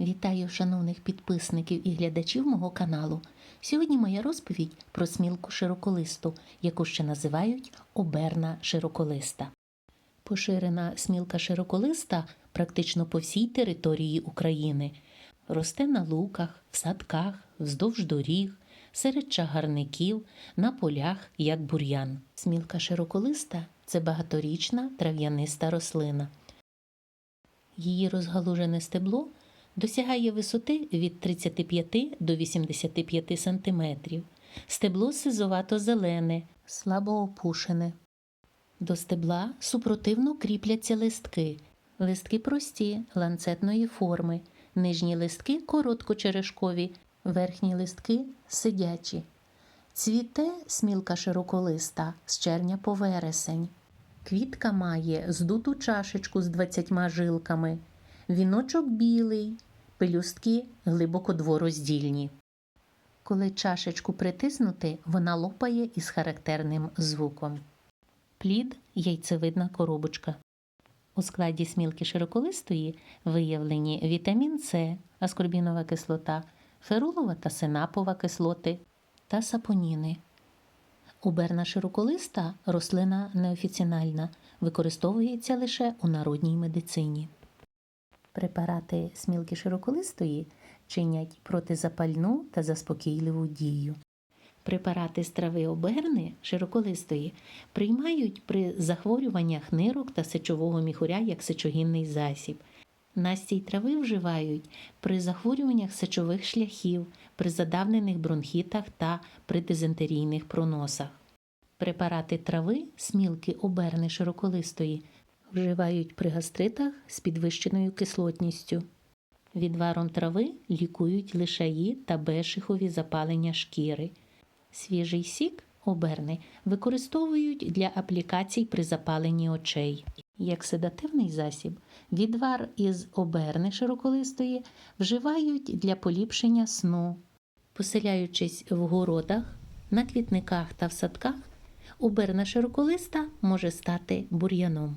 Вітаю шановних підписників і глядачів мого каналу. Сьогодні моя розповідь про смілку широколисту, яку ще називають оберна широколиста. Поширена смілка широколиста практично по всій території України. Росте на луках, в садках, вздовж доріг, серед чагарників, на полях, як бур'ян. Смілка широколиста це багаторічна трав'яниста рослина. Її розгалужене стебло досягає висоти від 35 до 85 см. Стебло сизовато-зелене, слабо опушене. До стебла супротивно кріпляться листки. Листки прості, ланцетної форми. Нижні листки короткочерешкові, верхні листки сидячі. Цвіте смілка широколиста з червня по вересень. Квітка має здуту чашечку з 20 жилками, віночок білий, пелюстки глибоко двороздільні. Коли чашечку притиснути, вона лопає із характерним звуком. Плід яйцевидна коробочка. У складі смілки широколистої виявлені вітамін С, аскорбінова кислота, ферулова та синапова кислоти та сапоніни. Уберна широколиста рослина неофіцінальна, використовується лише у народній медицині. Препарати смілки широколистої чинять протизапальну та заспокійливу дію. Препарати з трави оберни широколистої приймають при захворюваннях нирок та сечового міхуря як сечогінний засіб. Настій трави вживають при захворюваннях сечових шляхів, при задавнених бронхітах та при дизентерійних проносах. Препарати трави смілки оберни широколистої вживають при гастритах з підвищеною кислотністю. Відваром трави лікують лишаї та бешихові запалення шкіри. Свіжий сік оберни використовують для аплікацій при запаленні очей. Як седативний засіб, відвар із оберни широколистої вживають для поліпшення сну. Поселяючись в городах, на квітниках та в садках, оберна широколиста може стати бур'яном.